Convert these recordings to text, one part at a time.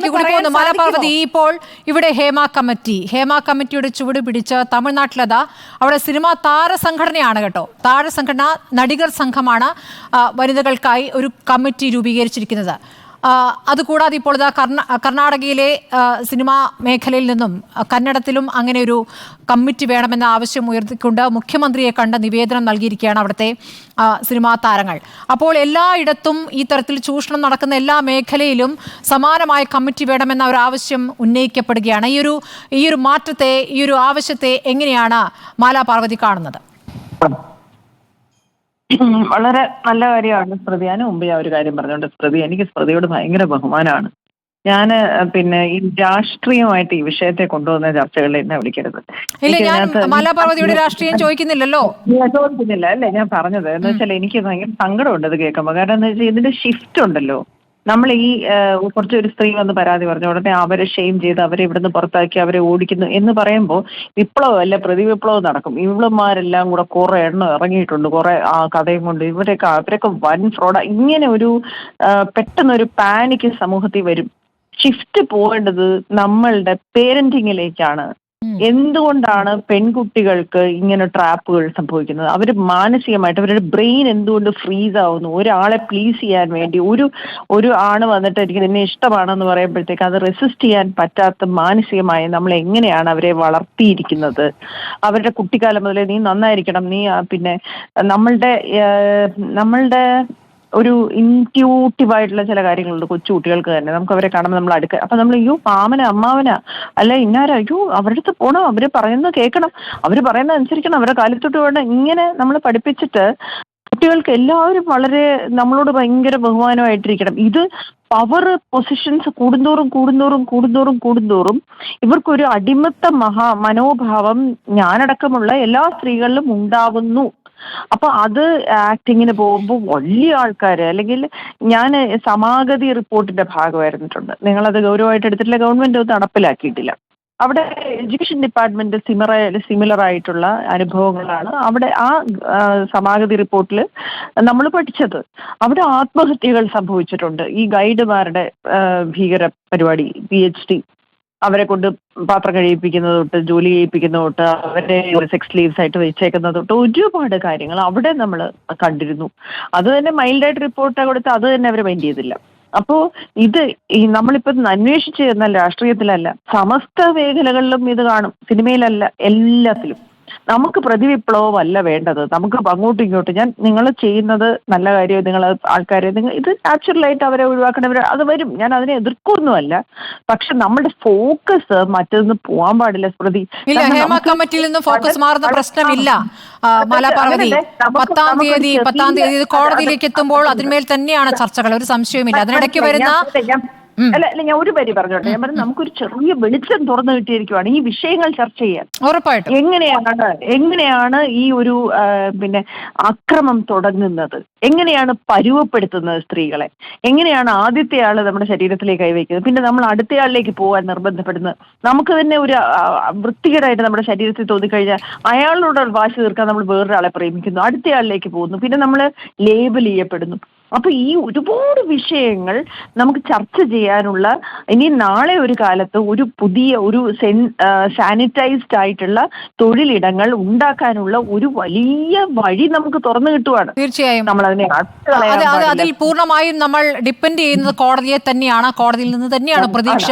കാര്യത്തിലേക്ക് കൂടി പോകുന്നു. മാലാപാർവതി ഇപ്പോൾ ഇവിടെ ഹേമ കമ്മിറ്റി. ഹേമ കമ്മിറ്റിയുടെ ചുവട് പിടിച്ച് തമിഴ്നാട്ടിലതാ അവിടെ സിനിമാ താര സംഘടനയാണ് കേട്ടോ. താര സംഘടന നടികർ സംഘമാണ് വനിതകൾക്കായി ഒരു കമ്മിറ്റി രൂപീകരിച്ചിരിക്കുന്നത്. അതുകൂടാതെ ഇപ്പോൾ ഇതാ കർണ കർണാടകയിലെ സിനിമാ മേഖലയിൽ നിന്നും കന്നഡത്തിലും അങ്ങനെ ഒരു കമ്മിറ്റി വേണമെന്ന ആവശ്യം ഉയർത്തിക്കൊണ്ട് മുഖ്യമന്ത്രിയെ കണ്ട നിവേദനം നൽകിയിരിക്കുകയാണ് അവിടുത്തെ സിനിമാ താരങ്ങൾ. അപ്പോൾ എല്ലായിടത്തും ഈ തരത്തിൽ ചൂഷണം നടക്കുന്ന എല്ലാ മേഖലയിലും സമാനമായ കമ്മിറ്റി വേണമെന്ന ഒരു ആവശ്യം ഉന്നയിക്കപ്പെടുകയാണ്. ഈ ഒരു ഈ ഒരു മാറ്റത്തെ ഈ ഒരു ആവശ്യത്തെ എങ്ങനെയാണ് മാലാ പാർവതി കാണുന്നത്? വളരെ നല്ല കാര്യമാണ് സ്മൃതി. ഞാൻ മുമ്പ് ഞാൻ ഒരു കാര്യം പറഞ്ഞോണ്ട് സ്മൃതി എനിക്ക് സ്മൃതിയോട് ഭയങ്കര ബഹുമാനമാണ്. ഞാൻ പിന്നെ ഈ രാഷ്ട്രീയമായിട്ട് ഈ വിഷയത്തെ കൊണ്ടുവന്ന ചർച്ചകളിൽ എന്നെ വിളിക്കരുത്. രാഷ്ട്രീയം ചോദിക്കുന്നില്ലല്ലോ? ചോദിക്കുന്നില്ല അല്ലേ? ഞാൻ പറഞ്ഞത് എന്ന് വെച്ചാൽ എനിക്ക് ഭയങ്കര സങ്കടമുണ്ട് ഇത് കേൾക്കുമ്പോൾ കാരണം എന്താ വെച്ചാൽ ഇതിന്റെ ഷിഫ്റ്റ് ഉണ്ടല്ലോ. നമ്മൾ ഈ കുറച്ച് ഒരു സ്ത്രീ വന്ന് പരാതി പറഞ്ഞ. ഉടനെ അവരെ ഷെയിം ചെയ്ത് അവരെ ഇവിടുന്ന് പുറത്താക്കി അവരെ ഓടിക്കുന്നു എന്ന് പറയുമ്പോൾ വിപ്ലവം അല്ല പ്രതിവിപ്ലവം നടക്കും. ഇവളുമാരെല്ലാം കൂടെ കുറെ എണ്ണം ഇറങ്ങിയിട്ടുണ്ട്. കുറെ ആ കഥയും കൊണ്ട് ഇവരൊക്കെ അവരൊക്കെ വൻ ഫ്രോഡ ഇങ്ങനെ ഒരു പെട്ടെന്നൊരു പാനിക്ക് സമൂഹത്തിൽ വരും. ഷിഫ്റ്റ് പോകേണ്ടത് നമ്മളുടെ പേരന്റിങ്ങിലേക്കാണ് എന്തുകൊണ്ടാണ് പെൺകുട്ടികൾക്ക് ഇങ്ങനെ ട്രാപ്പുകൾ സംഭവിക്കുന്നത്? അവർ മാനസികമായിട്ട് അവരുടെ ബ്രെയിൻ എന്തുകൊണ്ട് ഫ്രീസ് ആവുന്നു? ഒരാളെ പ്ലീസ് ചെയ്യാൻ വേണ്ടി ഒരു ഒരു ആണ് വന്നിട്ട് എനിക്ക് നിന്നെ ഇഷ്ടമാണെന്ന് പറയുമ്പോഴത്തേക്ക് അത് റെസിസ്റ്റ് ചെയ്യാൻ പറ്റാത്ത മാനസികമായി നമ്മൾ എങ്ങനെയാണ് അവരെ വളർത്തിയിരിക്കുന്നത്? അവരുടെ കുട്ടിക്കാലം മുതലേ നീ നന്നായിരിക്കണം. നീ പിന്നെ നമ്മളുടെ നമ്മളുടെ ഒരു ഇൻക്യൂട്ടീവ് ആയിട്ടുള്ള ചില കാര്യങ്ങളുണ്ട് കൊച്ചു കുട്ടികൾക്ക് തന്നെ. നമുക്ക് അവരെ കാണുമ്പോൾ നമ്മൾ അടുക്ക അപ്പൊ നമ്മൾ അയ്യോ മാമന അമ്മാവന. അല്ല ഇന്നാര? അയ്യോ അവരുടെ അടുത്ത് പോണം അവർ പറയുന്നത് കേൾക്കണം. അവർ പറയുന്നത് അനുസരിക്കണം അവരുടെ കാലത്തോട്ട് വേണം ഇങ്ങനെ നമ്മൾ പഠിപ്പിച്ചിട്ട് കുട്ടികൾക്ക് എല്ലാവരും വളരെ നമ്മളോട് ഭയങ്കര ബഹുമാനമായിട്ടിരിക്കണം. ഇത് പവർ പൊസിഷൻസ് കൂടുന്തോറും കൂടുന്തോറും കൂടുന്തോറും കൂടുന്തോറും ഇവർക്കൊരു അടിമത്ത മഹാ മനോഭാവം ഞാനടക്കമുള്ള എല്ലാ സ്ത്രീകളിലും ഉണ്ടാവുന്നു. അപ്പൊ അത് ആക്ടിങ്ങിന് പോകുമ്പോൾ വലിയ ആൾക്കാർ അല്ലെങ്കിൽ ഞാൻ സമാഗതി റിപ്പോർട്ടിന്റെ ഭാഗമായിരുന്നിട്ടുണ്ട്. അത് ഗൗരവമായിട്ട് എടുത്തിട്ടില്ല ഗവൺമെന്റ് അത് നടപ്പിലാക്കിയിട്ടില്ല. അവിടെ എഡ്യൂക്കേഷൻ ഡിപ്പാർട്ട്മെന്റ് സിമിറ സിമിലർ ആയിട്ടുള്ള അനുഭവങ്ങളാണ് അവിടെ ആ സമാഗതി റിപ്പോർട്ടിൽ നമ്മൾ പഠിച്ചത്. അവിടെ ആത്മഹത്യകൾ സംഭവിച്ചിട്ടുണ്ട്. ഈ ഗൈഡുമാരുടെ ഭീകര പരിപാടി പി എച്ച് ഡി അവരെ കൊണ്ട് പാത്രം കഴിയിപ്പിക്കുന്നത് തൊട്ട് ജോലി ചെയ്യിപ്പിക്കുന്നത് തൊട്ട് അവരെ സെക്സ് ലീവ്സ് ആയിട്ട് വെച്ചേക്കുന്നത് തൊട്ട് ഒരുപാട് കാര്യങ്ങൾ അവിടെ നമ്മൾ കണ്ടിരുന്നു. അത് തന്നെ മൈൽഡായിട്ട് റിപ്പോർട്ട് കൊടുത്ത് അത് തന്നെ അവർ മൈൻഡ് ചെയ്തില്ല. അപ്പോ ഇത് ഈ നമ്മളിപ്പോ അന്വേഷിച്ച് എന്നാൽ രാഷ്ട്രീയത്തിലല്ല സമസ്ത മേഖലകളിലും ഇത് കാണും. സിനിമയിലല്ല എല്ലാത്തിലും. നമുക്ക് പ്രതിവിപ്ലവമല്ല വേണ്ടത്. നമുക്ക് അങ്ങോട്ടും ഇങ്ങോട്ടും ഞാൻ നിങ്ങൾ ചെയ്യുന്നത് നല്ല കാര്യം നിങ്ങൾ ആൾക്കാരെ നിങ്ങൾ ഇത് നാച്ചുറലായിട്ട് അവരെ ഒഴിവാക്കണവർ അത് വരും. ഞാൻ അതിനെ എതിർക്കൊന്നുമല്ല. പക്ഷെ നമ്മുടെ ഫോക്കസ് മറ്റൊന്ന് പോകാൻ പാടില്ല പ്രതി ഇല്ല ഹേമ കമ്മിറ്റിയിൽ നിന്ന് ഫോക്കസ് മാറുന്ന പ്രശ്നമില്ല. പത്താം തീയതി പത്താം തീയതി കോടതിയിലേക്ക് എത്തുമ്പോൾ അതെ. അതിന്മേൽ തന്നെയാണ് ചർച്ചകൾ. ഒരു സംശയവുമില്ല. അതിനിടയ്ക്ക് വരുന്ന. അല്ല അല്ല ഞാൻ ഒരു പരി പറഞ്ഞോട്ടെ. ഞാൻ പറഞ്ഞു നമുക്കൊരു ചെറിയ വെളിച്ചം തുറന്നു കിട്ടിയിരിക്കുവാണ്. ഈ വിഷയങ്ങൾ ചർച്ച ചെയ്യാൻ. ഉറപ്പായിട്ടും. എങ്ങനെയാണ് എങ്ങനെയാണ് ഈ ഒരു പിന്നെ അക്രമം തുടങ്ങുന്നത്? എങ്ങനെയാണ് പരുവപ്പെടുത്തുന്നത് സ്ത്രീകളെ? എങ്ങനെയാണ് ആദ്യത്തെ ആൾ നമ്മുടെ ശരീരത്തിലേക്ക് കൈവയ്ക്കുന്നത്? പിന്നെ നമ്മൾ അടുത്തയാളിലേക്ക് പോകാൻ നിർബന്ധപ്പെടുന്നത്? നമുക്ക് തന്നെ ഒരു വൃത്തികേടായിട്ട് നമ്മുടെ ശരീരത്തിൽ തോന്നിക്കഴിഞ്ഞാൽ അയാളോട് വാശി തീർക്കാൻ നമ്മൾ വേറൊരാളെ പ്രേമിക്കുന്നു. അടുത്തയാളിലേക്ക് പോകുന്നു. പിന്നെ നമ്മൾ ലേബൽ ചെയ്യപ്പെടുന്നു. അപ്പൊ ഈ ഒരുപാട് വിഷയങ്ങൾ നമുക്ക് ചർച്ച ചെയ്യാനുള്ള ഇനി നാളെ ഒരു കാലത്ത് ഒരു പുതിയ ഒരു സെൻ സാനിറ്റൈസ്ഡ് ആയിട്ടുള്ള തൊഴിലിടങ്ങൾ ഉണ്ടാക്കാനുള്ള ഒരു വലിയ വഴി നമുക്ക് തുറന്നു കിട്ടുവാണ്. തീർച്ചയായും. നമ്മൾ അതിനെ അതിൽ പൂർണമായും നമ്മൾ ഡിപ്പെൻഡ് ചെയ്യുന്നത് കോടതിയെ തന്നെയാണ്. കോടതിയിൽ നിന്ന് തന്നെയാണ് പ്രതീക്ഷ.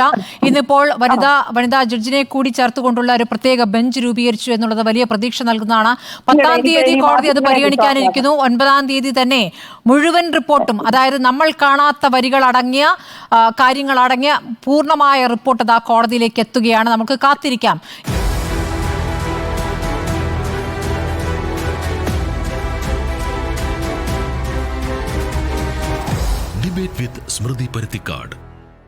ഇന്നിപ്പോൾ വനിതാ വനിതാ ജഡ്ജിനെ കൂടി ചേർത്തുകൊണ്ടുള്ള ഒരു പ്രത്യേക ബെഞ്ച് രൂപീകരിച്ചു എന്നുള്ളത് വലിയ പ്രതീക്ഷ നൽകുന്നതാണ്. പത്താം തീയതി കോടതി അത് പരിഗണിക്കാനിരിക്കുന്നു. ഒൻപതാം തീയതി തന്നെ മുഴുവൻ റിപ്പോർട്ടും. അതായത് നമ്മൾ കാണാത്ത വരികൾ അടങ്ങിയ കാര്യങ്ങൾ അടങ്ങിയ പൂർണമായ റിപ്പോർട്ട് അതാ കോടതിയിലേക്ക് എത്തുകയാണ്. നമുക്ക് കാത്തിരിക്കാം. ഡിബേറ്റ് വിത്ത് സ്മൃതി പരുത്തിക്കാട്